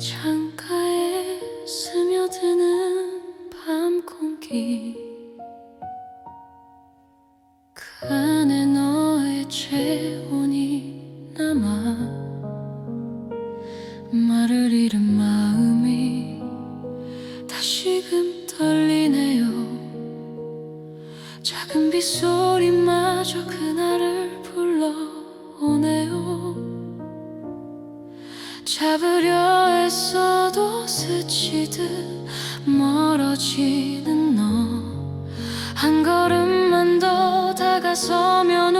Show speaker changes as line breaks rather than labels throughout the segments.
창가에 스며드는 밤 공기. 그 안에 너의 체온이 남아 말을 잃은 마음이 다시금 떨리네요. 작은 빗소리만 잡으려 애써도 스치듯 멀어지는 너. 한 걸음만 더 다가서면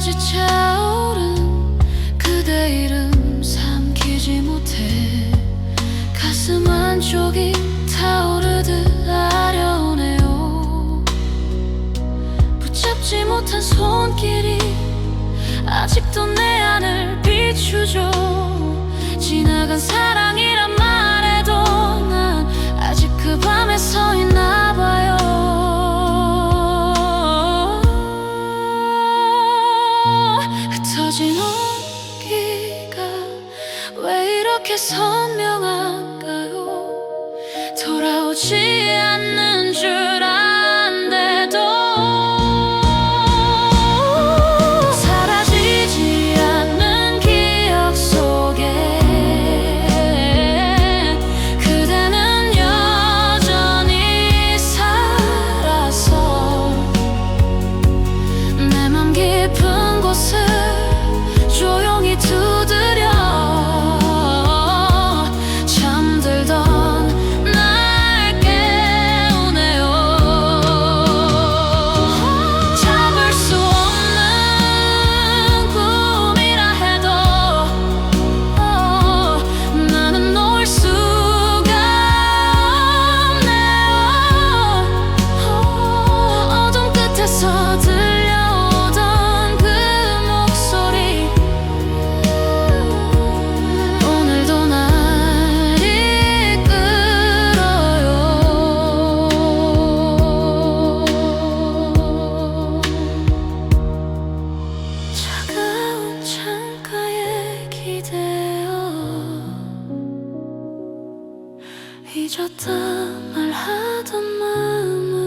끝까지 차오른 그대 이름 삼키지 못해. 가슴 한쪽이 타오르듯 아려오네요. 붙잡지 못한 손길이 아직도 내 안을 비추죠. 지나간 사랑 왜 이렇게 선명한가요? 돌아오지 잊었다 말하던 마음을